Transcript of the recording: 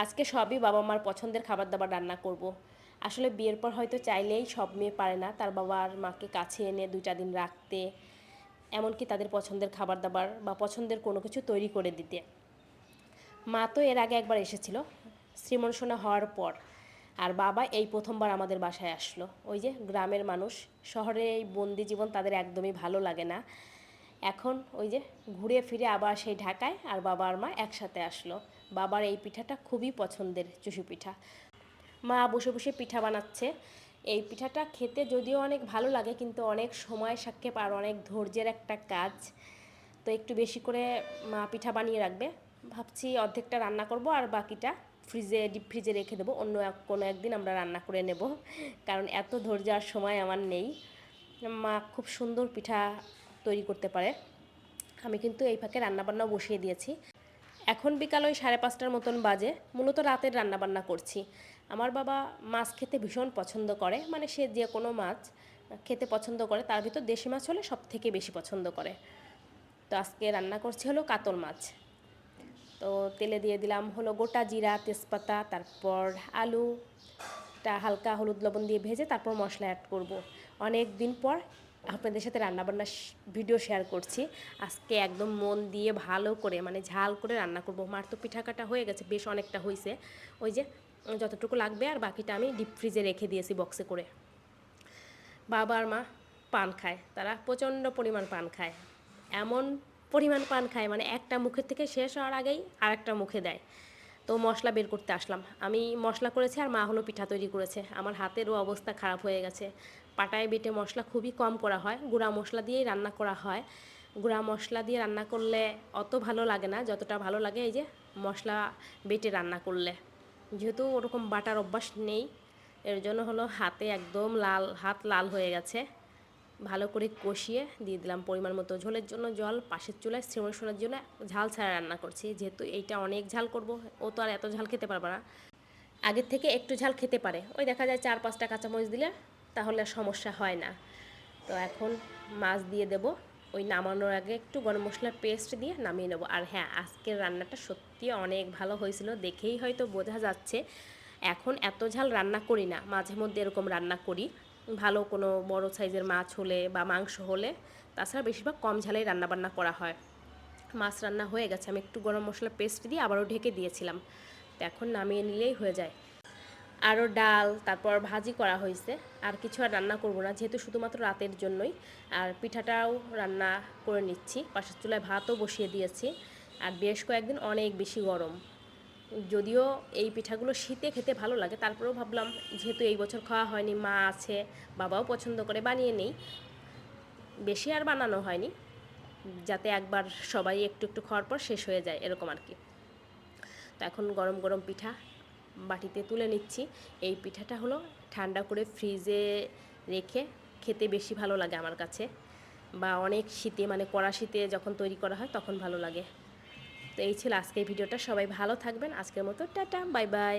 আজকে সবই বাবা মার পছন্দের খাবার দাবার রান্না করব। আসলে বিয়ের পর হয়তো চাইলেই সব মেয়ে পারে না, তার বাবার মাকে কাছে এনে দু চার দিন রাখতে, এমনকি তাদের পছন্দের খাবার দাবার বা পছন্দের কোনো কিছু তৈরি করে দিতে। মা তো এর আগে একবার এসেছিল, শ্রীমনসোনা হওয়ার পর, আর বাবা এই প্রথমবার আমাদের বাসায় আসলো। ওই যে গ্রামের মানুষ, শহরে এই বন্দি জীবন তাদের একদমই ভালো লাগে না। এখন ওই যে ঘুরে ফিরে আবার সেই ঢাকায় আর বাবা আর মা একসাথে আসলো। বাবার এই পিঠাটা খুবই পছন্দের চুষি পিঠা। মা বসে বসে পিঠা বানাচ্ছে। এই পিঠাটা খেতে যদিও অনেক ভালো লাগে, কিন্তু অনেক সময় সাক্ষেপ আর অনেক ধৈর্যের একটা কাজ। তো একটু বেশি করে মা পিঠা বানিয়ে রাখবে। ভাবছি অর্ধেকটা রান্না করব আর বাকিটা ফ্রিজে, ডিপ ফ্রিজে রেখে দেবো। অন্য এক, কোনো একদিন আমরা রান্না করে নেব। কারণ এত ধৈর্য আর সময় আমার নেই। মা খুব সুন্দর পিঠা তৈরি করতে পারে। আমি কিন্তু এই ফাঁকে রান্নাবান্নাও বসিয়ে দিয়েছি। এখন বিকাল ওই সাড়ে পাঁচটার মতন বাজে। মূলত রাতের রান্নাবান্না করছি। আমার বাবা মাছ খেতে ভীষণ পছন্দ করে। মানে সে যে কোনো মাছ খেতে পছন্দ করে, তার ভিতর দেশি মাছ হলে সব থেকে বেশি পছন্দ করে। তো আজকে রান্না করছি হলো কাতল মাছ। তো তেলে দিয়ে দিলাম হলো গোটা জিরা, তেজপাতা, তারপর আলু আলুটা হালকা হলুদ লবণ দিয়ে ভেজে তারপর মশলা অ্যাড করব। অনেক দিন পর আপনাদের সাথে রান্নাবান্না ভিডিও শেয়ার করছি। আজকে একদম মন দিয়ে ভালো করে মানে ঝাল করে রান্না করব। মার তো পিঠা কাটা হয়ে গেছে, বেশ অনেকটা হয়েছে ওই যে, যতটুকু লাগবে আর বাকিটা আমি ডিপ ফ্রিজে রেখে দিয়েছি বক্সে করে। বাবা আর মা পান খায়, তারা প্রচণ্ড পরিমাণ পান খায়। এমন পরিমাণ পান খায় মানে একটা মুখের থেকে শেষ হওয়ার আগেই আরেকটা মুখে দেয়। তো মশলা বের করতে আসলাম। আমি মশলা করেছি আর মা হলো পিঠা তৈরি করেছে। আমার হাতেরও অবস্থা খারাপ হয়ে গেছে। পাটায় বেটে মশলা খুবই কম করা হয়। গুঁড়া মশলা দিয়েই রান্না করা হয়। গুঁড়া মশলা দিয়ে রান্না করলে অত ভালো লাগে না, যতটা ভালো লাগে এই যে মশলা বেটে রান্না করলে। যেহেতু ওরকম বাটার অভ্যাস নেই, এর জন্য হলো হাতে একদম লাল, হাত লাল হয়ে গেছে। ভালো করে কষিয়ে দিয়ে দিলাম পরিমাণ মতো। ঝোলের জন্য জল, পাশের চুলায় শ্রীমন শোনার জন্য ঝাল ছাড়া রান্না করছি। যেহেতু এইটা অনেক ঝাল করব, ও তো আর এত ঝাল খেতে পারবে না। আগের থেকে একটু ঝাল খেতে পারে। ওই দেখা যায় চার পাঁচটা কাঁচামরিচ দিলে তাহলে সমস্যা হয় না। তো এখন মাছ দিয়ে দেব। ওই নামানোর আগে একটু গরম মশলার পেস্ট দিয়ে নামিয়ে নেব। আর হ্যাঁ আজকের রান্নাটা সত্যি অনেক ভালো হয়েছিল। দেখেই হয়তো বোঝা যাচ্ছে। এখন এত ঝাল রান্না করি না। মাঝে মধ্যে এরকম রান্না করি। ভালো কোনো বড় সাইজের মাছ হলে বা মাংস হলে তাছাড়া বেশিরভাগ কম ঝালেই রান্নাবান্না করা হয়। মাছ রান্না হয়ে গেছে, আমি একটু গরম মশলা পেস্ট দিয়ে আবারও ঢেকে দিয়েছিলাম। তো এখন নামিয়ে নিলেই হয়ে যায়। আরও ডাল, তারপর ভাজি করা হয়েছে। আর কিছু আর রান্না করব না, যেহেতু শুধুমাত্র রাতের জন্যই। আর পিঠাটাও রান্না করে নিচ্ছি। পাশের চুলায় ভাতও বসিয়ে দিয়েছি। আর বেশ কয়েকদিন অনেক বেশি গরম। যদিও এই পিঠাগুলো শীতে খেতে ভালো লাগে, তারপরেও ভাবলাম যেহেতু এই বছর খাওয়া হয়নি, মা আছে, বাবাও পছন্দ করে বানিয়ে নেই, বেশি আর বানানো হয়নি, যাতে একবার সবাই একটু একটু খাওয়ার পর শেষ হয়ে যায় এরকম আর কি। তো এখন গরম গরম পিঠা বাটিতে তুলে নিচ্ছি, এই পিঠাটা হলো ঠান্ডা করে ফ্রিজে রেখে খেতে বেশি ভালো লাগে আমার কাছে, বা অনেক শীতে মানে কড়া শীতে যখন তৈরি করা হয় তখন ভালো লাগে। তো এই ছিল আজকের ভিডিওটা। সবাই ভালো থাকবেন। আজকের মতো টাটা বাই বাই।